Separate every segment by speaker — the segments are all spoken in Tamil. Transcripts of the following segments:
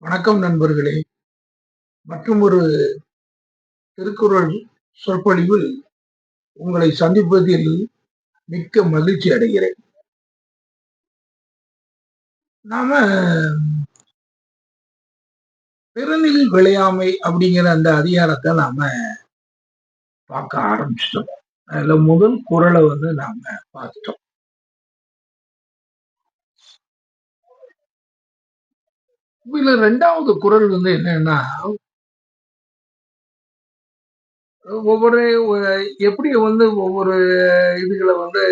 Speaker 1: வணக்கம் நண்பர்களே. மற்றும் ஒரு திருக்குறள் சொற்பொழிவில் உங்களை சந்திப்பதில் மிக்க மகிழ்ச்சி அடைகிறேன். நாம பிறனில் விளையாமை அப்படிங்கிற அந்த அதிகாரத்தை நாம பார்க்க ஆரம்பிச்சிட்டோம். அதுல முதல் குரலை வந்து நாம பார்த்துட்டோம். இதுல ரெண்டாவது குரல் வந்து என்னன்னா ஒவ்வொரு எப்படி வந்து ஒவ்வொரு இதுகளை வந்து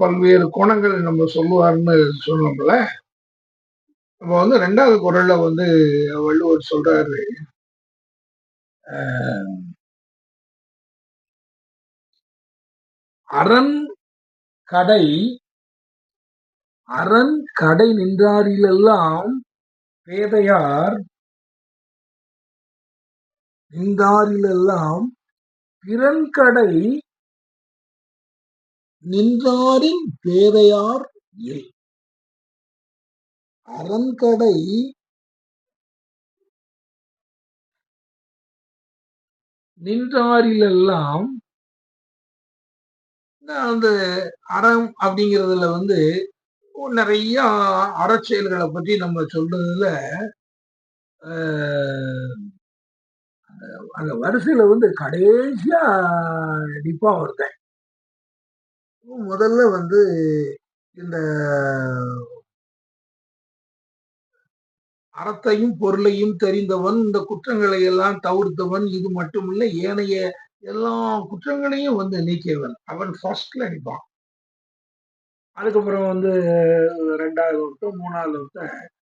Speaker 1: பல்வேறு குணங்கள் நம்ம சொல்லுவார்னு சொன்னோம்ல நம்ம வந்து ரெண்டாவது குரல்ல வந்து வள்ளுவர் சொல்றாரு. அரண் கடை அரண் கடை நின்றாரிலெல்லாம் பேதையார் நின்றாரிலெல்லாம் பிறன்கடை நின்றாரின் பேதையார் இல் அரண்கடை நின்றாரிலெல்லாம் அந்த அறம் அப்படிங்கிறதுல வந்து நிறைய அறச்செயல்களை பற்றி நம்ம சொல்றதுல அந்த வரிசையில வந்து கடைசியா நிப்பா ஒருத்தன். முதல்ல வந்து இந்த அறத்தையும் பொருளையும் தெரிந்தவன் இந்த குற்றங்களை எல்லாம் தவிர்த்தவன் இது மட்டுமில்லை ஏனைய எல்லா குற்றங்களையும் வந்து நீக்கியவன். அவன் ஃபர்ஸ்ட்ல நிற்பான் அதுக்கப்புறம் வந்து ரெண்டாவது ஒருத்தன் மூணாவது ஒருத்தன்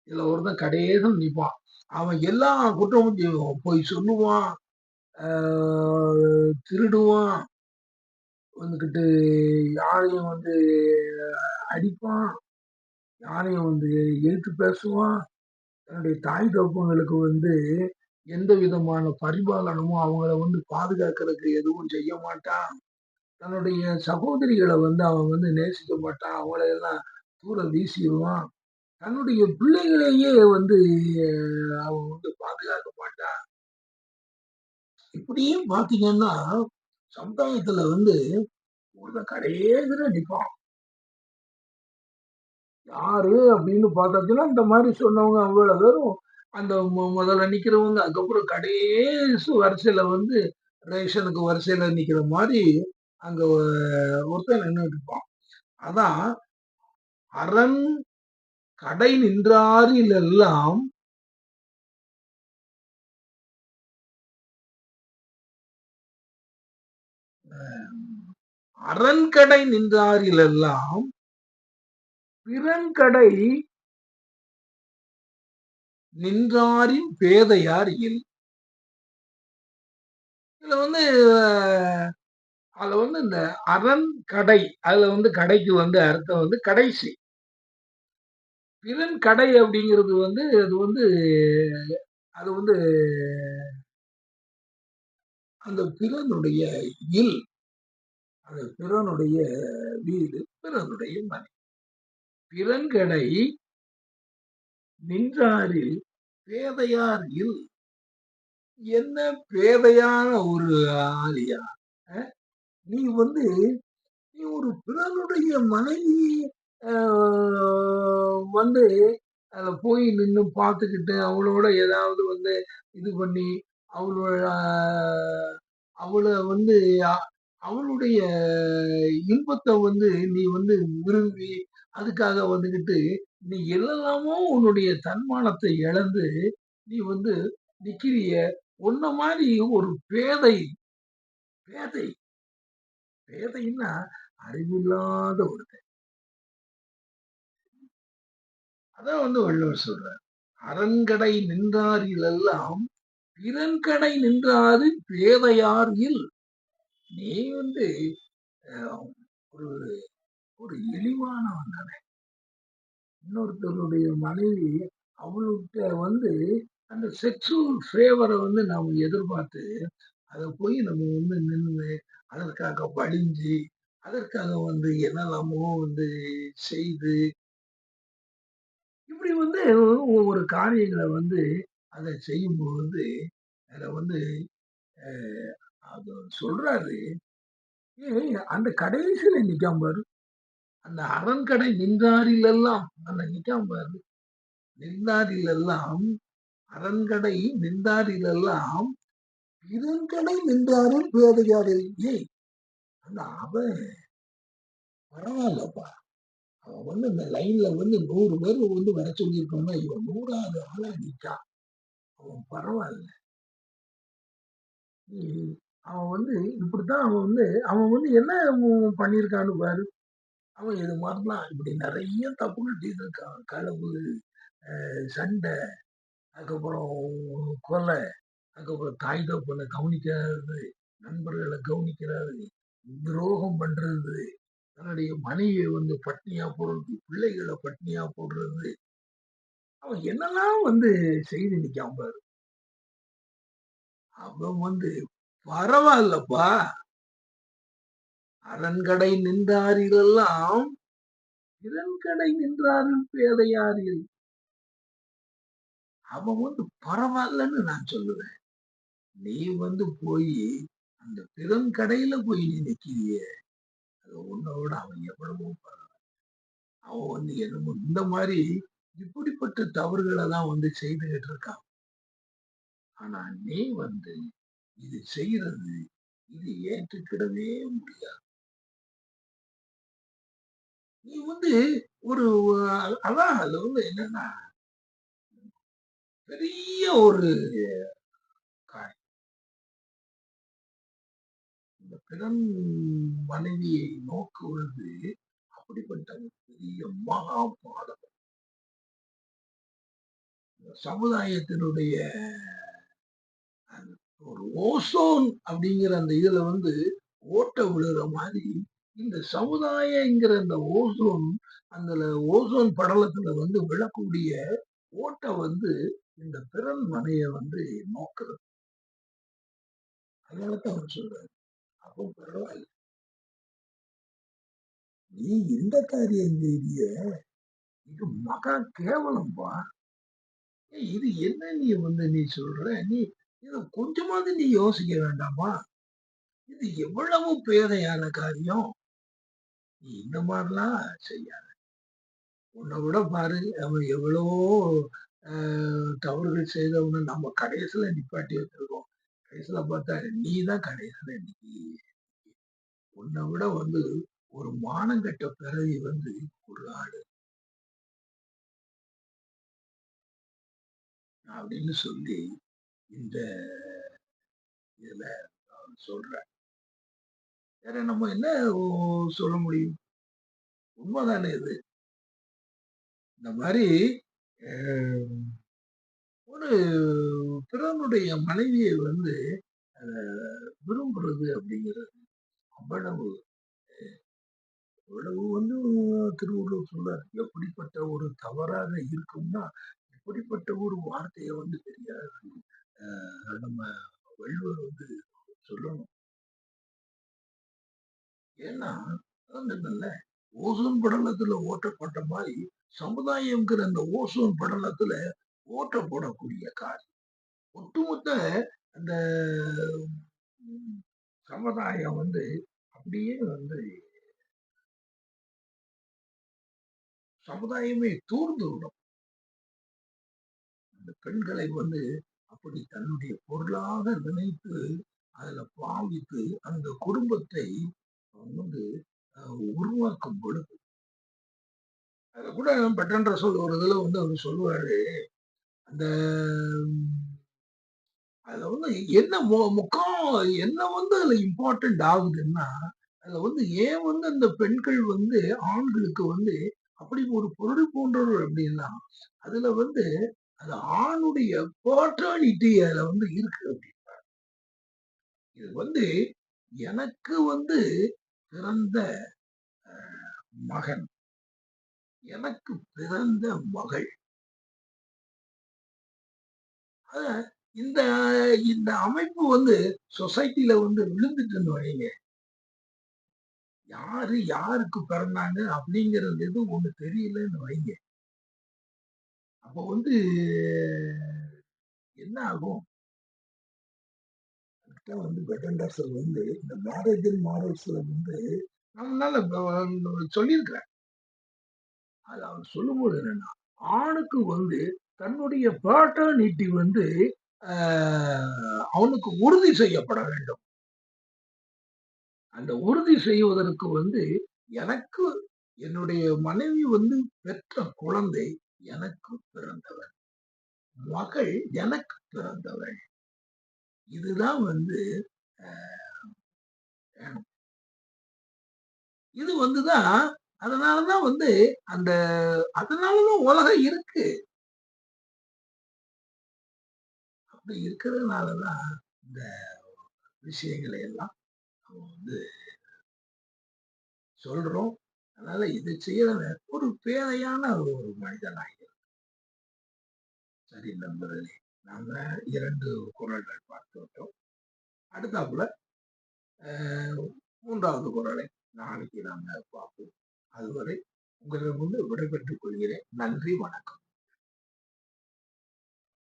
Speaker 1: இதுல ஒருத்தன் கடையேதான் நிற்பான் அவன் எல்லா குற்றமும் செய்வான் போய் சொல்லுவான் திருடுவான் வந்துக்கிட்டு யாரையும் வந்து அடிப்பான் யாரையும் வந்து எழுத்து பேசுவான். தன்னுடைய தாய் தப்பங்களுக்கு வந்து எந்த விதமான பரிபாலனமும் அவங்கள வந்து பாதுகாக்கிறதுக்கு எதுவும் செய்ய மாட்டான். தன்னுடைய சகோதரிகளை வந்து அவன் வந்து நேசிக்க மாட்டான். அவங்களையெல்லாம் தூர வீசிடுவான். தன்னுடைய பிள்ளைகளையே வந்து அவன் வந்து பாதுகாக்க மாட்டான். இப்படியும் பார்த்தீங்கன்னா சமுதாயத்துல வந்து ஒருத்தன் கடைசியில நிற்பான் யாரு அப்படின்னு பார்த்தாச்சுன்னா இந்த மாதிரி சொன்னவங்க அவ்வளவு பேரும் அந்த முதல்ல நிக்கிறவங்க அதுக்கப்புறம் கடைசி வரிசையில வந்து ரேஷனுக்கு வரிசையில நிக்கிற மாதிரி அங்க ஒருத்தன் நின்றுட்டு இருப்பான் அதான் அரண் கடை நின்றாரிலெல்லாம் அரண்கடை நின்றாரிலெல்லாம் பிறன்கடை நின்றாரின் பேதையார் இல். இதுல வந்து அதுல வந்து இந்த அரண் கடை அதுல வந்து கடைக்கு வந்து அர்த்தம் வந்து கடைசி. பிறன் கடை அப்படிங்கிறது வந்து அது வந்து அது வந்து அந்த பிறனுடைய இல். அந்த பிறனுடைய வீடு பிறனுடைய மனை. பிறன்கடை நின்றாரில் பேதையார் இல். என்ன பேதையான ஒரு ஆலியா நீ வந்து நீ ஒரு பிறனுடைய மனைவி வந்து அதில் போய் நின்று பார்த்துக்கிட்டு அவளோட ஏதாவது வந்து இது பண்ணி அவளோட அவளை வந்து அவளுடைய இன்பத்தை வந்து நீ வந்து விரும்பி அதுக்காக வந்துக்கிட்டு நீ எல்லாமோ உன்னுடைய தன்மானத்தை இழந்து நீ வந்து நிக்கிறிய உன்ன மாதிரி ஒரு பேதை பேதை. பேதைன்னா அறிவில்லாத ஒருத்தன். அதான் வந்து வள்ளுவர் சொல்றார். அரண்கடை நின்றாரிலெல்லாம் பிறன்கடை நின்றாரு பேதையாரில் நீ வந்து ஒரு ஒரு இழிவானவன் தானே. இன்னொருத்தருடைய மனைவி அவள்கிட்ட வந்து அந்த செக்ஸுவல் ஃபேவரை வந்து நாம் எதிர்பார்த்து அதை போய் நம்ம வந்து நின்று அதற்காக வழிஞ்சு அதற்காக வந்து என்னெல்லாமோ வந்து செய்து இப்படி வந்து ஒவ்வொரு காரியங்கள வந்து அத செய்யும்போது, அத வந்து அது சொல்றாரு. அந்த கடைசியில நிக்காம பாரு. அந்த அரண்கடை நின்றாரிலெல்லாம் அந்த நிக்காம பாரு. நின்றாரிலெல்லாம் அரண்கடை நின்றாரிலெல்லாம் பிறன்கடை நின்றாரில் பேதையாரில். ஏய் அவன் பரவாயில்லப்பா. அவன் வந்து இந்த லைன்ல வந்து நூறு பேர் வந்து வர சொல்லியிருக்கோம்னா, இவன் 100வது ஆளா நிக்கான். அவன் பரவாயில்ல ம். அவன் வந்து இப்படித்தான் அவன் வந்து அவன் வந்து என்ன பண்ணியிருக்கான்னு பாரு. அவன் இது மாதிரிலாம் இப்படி நிறைய தப்புகள் செய்திருக்கான். களவு, சண்டை, அதுக்கப்புறம் கொலை, அதுக்கப்புறம் தாய் தகப்பனை கவனிக்காதது, நண்பர்களை கவனிக்கிறாரு துரோகம் பண்றது, தன்னுடைய மனைவியை வந்து பட்னியா போடுறது, பிள்ளைகளை பட்னியா போடுறது. அவன் என்னெல்லாம் வந்து செய்து நிற்காம பாரு. அவன் வந்து பரவாயில்லப்பா அரண்கடை நின்றாரிலெல்லாம் இரண்கடை நின்றாரில் பேதையாரில். அவன் வந்து பரவாயில்லன்னு நான் சொல்லுவேன். நீ வந்து போயி அந்த பிறன் கடையில போய் நீ நிக்கிறியே! அது உன்னோட அவன் எவ்வளவோ அவன் வந்து என்னமோ இந்த மாதிரி இப்படிப்பட்ட தவறுகளை தான் வந்து செய்துகிட்டு இருக்கான். ஆனா நீ வந்து இது செய்யறது இது ஏற்றுக்கிடவே முடியாது. நீ வந்து ஒரு அதான் அது வந்து என்னன்னா, பெரிய ஒரு பிறன் மனைவியை நோக்குவது அப்படிப்பட்ட ஒரு பெரிய மகா பாடம் இந்த சமுதாயத்தினுடைய ஒரு ஓசோன் அப்படிங்கிற அந்த இதுல வந்து ஓட்டை விழுற மாதிரி இந்த சமுதாயங்கிற அந்த ஓசோன் அந்த ஓசோன் படலத்துல வந்து விழக்கூடிய ஓட்டை வந்து இந்த பிறன் மனைய வந்து நோக்குறது. அதனாலதான் அவர் சொல்றாரு. அப்போ பரவாயில்ல. நீ இந்த காரியம் செய்திய இது மகா கேவலம்பா. இது என்ன நீ வந்து நீ சொல்ற? நீ இத கொஞ்சமாவது நீ யோசிக்க வேண்டாமா? இது எவ்வளவு பேதையான காரியம். நீ இந்த மாதிரிலாம் செய்யாத. உன்னை விட பாரு அவன் எவ்வளவோ தவறுகள் செய்தவன நம்ம கடைசியில நிப்பாட்டி வச்சிருக்கோம். கடைசியில பார்த்தா நீ தான் கடைசியில இன்னைக்கு உன்னை விட வந்து ஒரு மானங்கெட்ட பிறவி வந்து ஒரு ஆடு அப்படின்னு சொல்லி இந்த இதுல சொல்றேன் வேற நம்ம என்ன சொல்ல முடியும்? உண்மைதானே இது. இந்த மாதிரி அ பிறனுடைய மனைவியை வந்து விரும்புறது அப்படிங்கிறது அவ்வளவு அவ்வளவு வந்து திருவள்ளுவர் சொல்றார். எப்படிப்பட்ட ஒரு தவறாக இருக்கும்னா, இப்படிப்பட்ட ஒரு வார்த்தையை வந்து பெரியார் நம்ம வள்ளுவர் வந்து சொல்லணும். ஏன்னா, ஓசோன் படலத்துல ஓட்ட போட்ட மாரி, சமுதாயம்ங்கிற அந்த ஓசோன் படலத்துல ஓட்ட போடக்கூடிய காரியம். ஒட்டுமொத்த அந்த சமுதாயம் வந்து அப்படியே வந்து சமுதாயமே தூர்ந்து விடும். அந்த பெண்களை வந்து அப்படி தன்னுடைய பொருளாக நினைத்து, அதுல பாவித்து, அந்த குடும்பத்தை வந்து உருவாக்கும் பொழுது அத கூட பெட்டன் சொல் ஒரு இதுல வந்து அவர் சொல்லுவாரு. அந்த அதுல வந்து என்ன மு என்ன வந்து அதுல இம்பார்ட்டன்ட் ஆகுதுன்னா, அதுல வந்து ஏன் வந்து அந்த பெண்கள் வந்து ஆண்களுக்கு வந்து அப்படி ஒரு பொருள் போன்றவர் அப்படின்னா, அதுல வந்து அது ஆணுடைய பெர்டர்னிட்டி அதுல வந்து இருக்கு அப்படி. இது வந்து எனக்கு வந்து பிறந்த மகன், எனக்கு பிறந்த மகள். இந்த இந்த அமைப்பு வந்து சொசைட்டில வந்து விழுந்துட்டுன்னு வைங்க. யாரு யாருக்கு பிறந்தாங்க அப்படிங்கிறது எதுவும் ஒண்ணு தெரியலன்னு வைங்க. அப்போ வந்து என்ன ஆகும் வந்து பெட்டன்டாசர் வந்து இந்த மேரேஜ் மாரல்ஸ்ல வந்து நம்மளால சொல்லியிருக்கிறேன் அது அவர் சொல்லும்போது என்னன்னா ஆணுக்கு வந்து தன்னுடைய பேட்டர்னிட்டி வந்து ஆஹ், அவனுக்கு உறுதி செய்யப்பட வேண்டும். அந்த உறுதி செய்வதற்கு வந்து எனக்கு என்னுடைய மனைவி வந்து பெற்ற குழந்தை எனக்கு பிறந்தவள். மகள் எனக்கு பிறந்தவள். இதுதான் வந்து வேணும். இது வந்துதான் அதனாலதான் வந்து அந்த அதனாலதான் உலகம் இருக்கு. அப்படி இருக்கிறதுனாலதான் இந்த விஷயங்களை எல்லாம் நம்ம வந்து சொல்றோம். அதனால இதை செய்யறவன் ஒரு பேதையான ஒரு மனிதனாக சரி நண்பர்களே நாம இரண்டு குரல்கள் பார்த்து விட்டோம். அடுத்தாப்புல மூன்றாவது குரலை நாளைக்கு நாம பார்ப்போம். அதுவரை உங்களிடம் விடைபெற்றுக் கொள்கிறேன். நன்றி வணக்கம்.